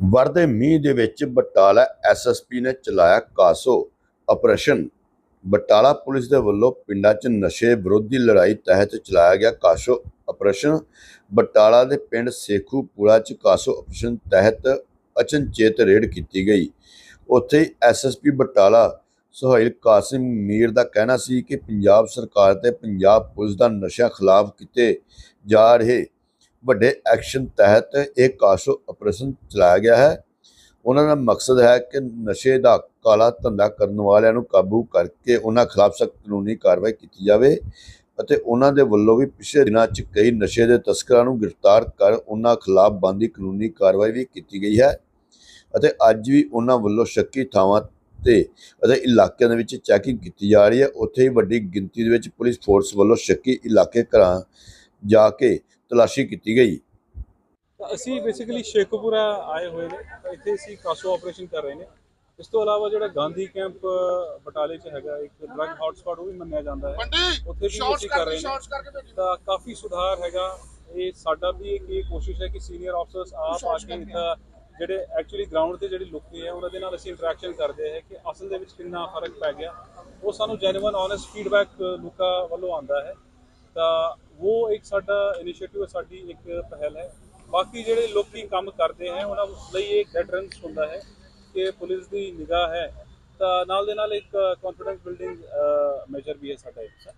ਵਰਦੇ ਮੀਂਹ ਦੇ ਵਿੱਚ ਬਟਾਲਾ ਐਸਐਸਪੀ ਨੇ ਚਲਾਇਆ ਕਾਸੋ ਆਪਰੇਸ਼ਨ। ਬਟਾਲਾ ਪੁਲਿਸ ਦੇ ਵੱਲੋਂ ਪਿੰਡਾਂ 'ਚ ਨਸ਼ੇ ਵਿਰੋਧੀ ਲੜਾਈ ਤਹਿਤ ਚਲਾਇਆ ਗਿਆ ਕਾਸੋ ਆਪਰੇਸ਼ਨ। ਬਟਾਲਾ ਦੇ ਪਿੰਡ ਸੇਖੂਪੁਰਾ 'ਚ ਕਾਸੋ ਆਪਰੇਸ਼ਨ ਤਹਿਤ ਅਚਨਚੇਤ ਰੇਡ ਕੀਤੀ ਗਈ। ਉੱਥੇ ਐਸਐਸਪੀ ਬਟਾਲਾ ਸੁਹੇਲ ਕਾਸਿਮ ਮੀਰ ਦਾ ਕਹਿਣਾ ਸੀ ਕਿ ਪੰਜਾਬ ਸਰਕਾਰ ਤੇ ਪੰਜਾਬ ਪੁਲਿਸ ਦਾ ਨਸ਼ਿਆਂ ਖਿਲਾਫ ਕੀਤੇ ਜਾ ਰਹੇ ਵੱਡੇ ਐਕਸ਼ਨ ਤਹਿਤ ਇਹ ਕਾਸੋ ਆਪਰੇਸ਼ਨ ਚਲਾਇਆ ਗਿਆ ਹੈ। ਉਹਨਾਂ ਦਾ ਮਕਸਦ ਹੈ ਕਿ ਨਸ਼ੇ ਦਾ ਕਾਲਾ ਧੰਦਾ ਕਰਨ ਵਾਲਿਆਂ ਨੂੰ ਕਾਬੂ ਕਰਕੇ ਉਹਨਾਂ ਖਿਲਾਫ ਸਖਤ ਕਾਨੂੰਨੀ ਕਾਰਵਾਈ ਕੀਤੀ ਜਾਵੇ ਅਤੇ ਉਹਨਾਂ ਦੇ ਵੱਲੋਂ ਵੀ ਪਿਛਲੇ ਦਿਨਾਂ 'ਚ ਕਈ ਨਸ਼ੇ ਦੇ ਤਸਕਰਾਂ ਨੂੰ ਗ੍ਰਿਫਤਾਰ ਕਰ ਉਹਨਾਂ ਖਿਲਾਫ ਬਣਦੀ ਕਾਨੂੰਨੀ ਕਾਰਵਾਈ ਵੀ ਕੀਤੀ ਗਈ ਹੈ ਅਤੇ ਅੱਜ ਵੀ ਉਹਨਾਂ ਵੱਲੋਂ ਸ਼ੱਕੀ ਥਾਵਾਂ ਤੇ ਅਤੇ ਇਲਾਕਿਆਂ ਦੇ ਵਿੱਚ ਚੈਕਿੰਗ ਕੀਤੀ ਜਾ ਰਹੀ ਹੈ। ਉੱਥੇ ਹੀ ਵੱਡੀ ਗਿਣਤੀ ਦੇ ਵਿੱਚ ਪੁਲਿਸ ਫੋਰਸ ਵੱਲੋਂ ਸ਼ੱਕੀ ਇਲਾਕੇ ਘਰਾਂ ਜਾ ਕੇ ਤਲਾਸ਼ੀ ਕੀਤੀ ਗਈ। ਤਾਂ ਅਸੀਂ ਬੇਸਿਕਲੀ ਸ਼ੇਖੂਪੁਰਾ ਆਏ ਹੋਏ ਨੇ। ਤਾਂ ਇੱਥੇ ਅਸੀਂ ਕਾਸੋ ਆਪਰੇਸ਼ਨ ਕਰ ਰਹੇ ਨੇ। ਇਸ ਤੋਂ ਇਲਾਵਾ ਜਿਹੜਾ ਗਾਂਧੀ ਕੈਂਪ ਬਟਾਲੇ 'ਚ ਹੈਗਾ ਇੱਕ ਡਰੱਗ ਹੌਟਸਪੌਟ ਉਹ ਵੀ ਮੰਨਿਆ ਜਾਂਦਾ ਹੈ। ਉੱਥੇ ਵੀ ਅਸੀਂ ਕਰ ਰਹੇ ਨੇ। ਤਾਂ ਕਾਫੀ ਸੁਧਾਰ ਹੈਗਾ। ਇਹ ਸਾਡਾ ਵੀ ਇੱਕ ਇਹ ਕੋਸ਼ਿਸ਼ ਹੈ ਕਿ ਸੀਨੀਅਰ ਆਫਸਰਸ ਆਪ ਆ ਕੇ ਇੱਥੇ ਜਿਹੜੇ ਐਕਚੁਅਲੀ ਗਰਾਊਂਡ ਤੇ ਜਿਹੜੇ ਲੋਕੀ ਹੈ ਉਹਨਾਂ ਦੇ ਨਾਲ ਅਸੀਂ ਇੰਟਰੈਕਸ਼ਨ ਕਰਦੇ ਹਾਂ ਕਿ ਅਸਲ ਦੇ ਵਿੱਚ ਕਿੰਨਾ ਫ਼ਰਕ ਪੈ ਗਿਆ। ਉਹ ਸਾਨੂੰ ਜੈਨੂਇਨ ਓਨੈਸਟ ਫੀਡਬੈਕ ਲੋਕਾਂ ਵੱਲੋਂ ਆਉਂਦਾ ਹੈ। ਤਾਂ ਉਹ ਇੱਕ ਸਾਡਾ ਇਨੀਸ਼ੀਏਟਿਵ ਸਾਡੀ ਇੱਕ ਪਹਿਲ ਹੈ ਬਾਕੀ ਜਿਹੜੇ ਲੋਕੀ ਕੰਮ ਕਰਦੇ ਹੈ ਉਹਨਾਂ ਲਈ ਇਹ ਗੈਟਰੈਂਸ ਹੁੰਦਾ ਹੈ ਕਿ ਪੁਲਿਸ ਦੀ ਨਿਗਾਹ ਹੈ ਤਾਂ ਨਾਲ ਦੇ ਨਾਲ ਇੱਕ ਕੌਨਫੀਡੈਂਸ ਬਿਲਡਿੰਗ ਮੈਜਰ ਵੀ ਹੈ ਸਾਡਾ ਇੱਕ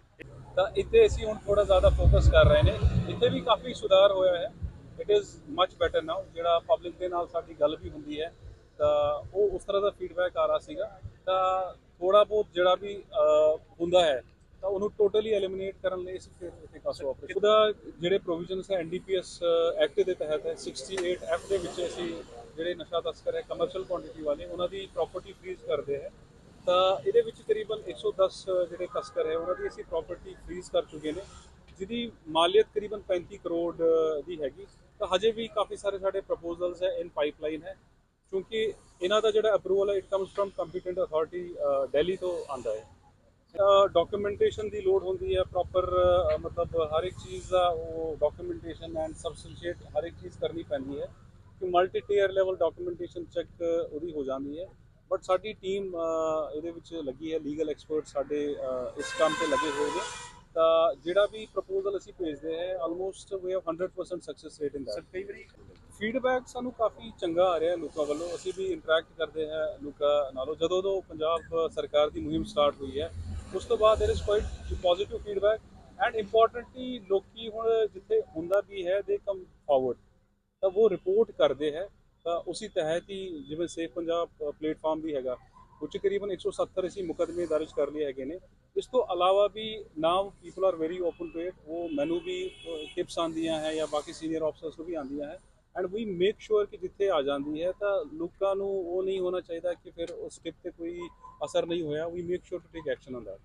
ਤਾਂ ਇੱਥੇ ਅਸੀਂ ਹੁਣ ਥੋੜਾ ਜ਼ਿਆਦਾ ਫੋਕਸ ਕਰ ਰਹੇ ਨੇ ਇੱਥੇ ਵੀ ਕਾਫੀ ਸੁਧਾਰ ਹੋਇਆ ਹੈ it is much better now ਜਿਹੜਾ ਪਬਲਿਕ ਦੇ ਨਾਲ ਸਾਡੀ ਗੱਲ ਵੀ ਹੁੰਦੀ ਹੈ ਤਾਂ ਉਹ ਉਸ ਤਰ੍ਹਾਂ ਦਾ ਫੀਡਬੈਕ ਆ ਰਿਹਾ ਸੀਗਾ ਤਾਂ ਥੋੜਾ ਬਹੁਤ ਜਿਹੜਾ ਵੀ ਹੁੰਦਾ ਹੈ ਤਾਂ ਉਹਨੂੰ ਟੋਟਲੀ ਐਲੀਮੀਨੇਟ ਕਰਨ ਲਈ ਅਸੀਂ ਫਿਰ ਇੱਥੇ ਕਾਸੋ ਆਪਰੇਸ਼ਨ ਉਹਦਾ ਜਿਹੜੇ ਪ੍ਰੋਵੀਜ਼ਨਸ ਹੈ ਐਨਡੀਪੀਐਸ ਐਕਟ ਦੇ ਤਹਿਤ ਹੈ 68 ਐਫ ਦੇ ਵਿੱਚ ਅਸੀਂ ਜਿਹੜੇ ਨਸ਼ਾ ਤਸਕਰ ਹੈ ਕਮਰਸ਼ੀਅਲ ਕੁਆਂਟੀਟੀ ਵਾਲੇ, ਉਹਨਾਂ ਦੀ ਪ੍ਰਾਪਰਟੀ ਫ੍ਰੀਜ਼ ਕਰਦੇ ਹੈ। ਤਾਂ ਇਹਦੇ ਵਿੱਚ ਕਰੀਬਨ 110 ਜਿਹੜੇ ਤਸਕਰ ਹੈ, ਉਹਨਾਂ ਦੀ ਅਸੀਂ ਪ੍ਰਾਪਰਟੀ ਫ੍ਰੀਜ਼ ਕਰ ਚੁੱਕੇ ਨੇ, ਜਿਹਦੀ ਮਾਲੀਅਤ ਕਰੀਬਨ 35 ਕਰੋੜ ਦੀ ਹੈਗੀ। ਤਾਂ ਹਜੇ ਵੀ ਕਾਫੀ ਸਾਰੇ ਸਾਡੇ ਪ੍ਰਪੋਜ਼ਲਸ ਹੈ ਇਨ ਪਾਈਪਲਾਈਨ ਹੈ, ਕਿਉਂਕਿ ਇਹਨਾਂ ਦਾ ਜਿਹੜਾ ਅਪਰੂਵਲ ਹੈ it comes from competent authority Delhi ਤੋਂ ਆਂਦਾ ਹੈ। ਡਾਕੂਮੈਂਟੇਸ਼ਨ ਦੀ ਲੋੜ ਹੁੰਦੀ ਹੈ ਪ੍ਰੋਪਰ ਮਤਲਬ ਹਰ ਇੱਕ ਚੀਜ਼ ਦਾ ਉਹ ਡਾਕੂਮੈਂਟੇਸ਼ਨ ਐਂਡ ਸਬਸਟੈਂਸ਼ੀਏਟ ਹਰ ਇੱਕ ਚੀਜ਼ ਕਰਨੀ ਪੈਂਦੀ ਹੈ ਕਿ multi tier level documentation check ਉਹਦੀ ਹੋ ਜਾਂਦੀ ਹੈ। ਬਟ ਸਾਡੀ ਟੀਮ ਇਹਦੇ ਵਿੱਚ ਲੱਗੀ ਹੈ ਲੀਗਲ ਐਕਸਪਰਟ ਸਾਡੇ ਇਸ ਕੰਮ ਤੇ ਲੱਗੇ ਹੋਏ ਨੇ। ਤਾਂ ਜਿਹੜਾ ਵੀ ਪ੍ਰਪੋਜ਼ਲ ਅਸੀਂ ਭੇਜਦੇ ਹੈ almost we have 100% success rate in that ਕਈ ਵਾਰੀ ਫੀਡਬੈਕ ਸਾਨੂੰ ਕਾਫੀ ਚੰਗਾ ਆ ਰਿਹਾ ਲੋਕਾਂ ਵੱਲੋਂ। ਅਸੀਂ ਵੀ ਇੰਟਰੈਕਟ ਕਰਦੇ ਹਾਂ ਲੋਕਾਂ ਨਾਲੋਂ। ਜਦੋਂ ਤੋਂ ਪੰਜਾਬ ਸਰਕਾਰ ਦੀ ਮੁਹਿੰਮ ਸਟਾਰਟ ਹੋਈ ਹੈ ਉਸ ਤੋਂ ਬਾਅਦ there is quite positive feedback and importantly ਲੋਕੀ ਹੁਣ ਜਿੱਥੇ ਹੁੰਦਾ ਵੀ ਹੈ ਦੇ ਕਮ ਫਾਰਵਰਡ ਤਾਂ ਉਹ ਰਿਪੋਰਟ ਕਰਦੇ ਹੈ ਤਾਂ ਉਸੇ ਤਹਿਤ ਹੀ ਜਿਵੇਂ ਸੇਫ ਪੰਜਾਬ ਪਲੇਟਫਾਰਮ ਵੀ ਹੈਗਾ ਉੱਚ ਕਰੀਬਨ 170 ਅਸੀਂ ਮੁਕਦਮੇ ਦਰਜ ਕਰ ਲਏ ਹੈਗੇ ਨੇ ਇਸ ਤੋਂ ਇਲਾਵਾ ਵੀ now people are very open to it ਉਹ ਮੈਨੂੰ ਵੀ ਟਿਪਸ ਆਉਂਦੀਆਂ ਹੈ ਜਾਂ ਬਾਕੀ ਸੀਨੀਅਰ ਆਫਸਰਸ ਨੂੰ ਵੀ ਆਉਂਦੀਆਂ ਹੈ ਐਂਡ ਵੀ ਮੇਕ ਸ਼ੋਰ ਕਿ ਜਿੱਥੇ ਆ ਜਾਂਦੀ ਹੈ ਤਾਂ ਲੋਕਾਂ ਨੂੰ ਉਹ ਨਹੀਂ ਹੋਣਾ ਚਾਹੀਦਾ ਕਿ ਫਿਰ ਉਸ ਟਿਪ ਤੇ ਕੋਈ ਅਸਰ ਨਹੀਂ ਹੋਇਆ we make sure to take action on that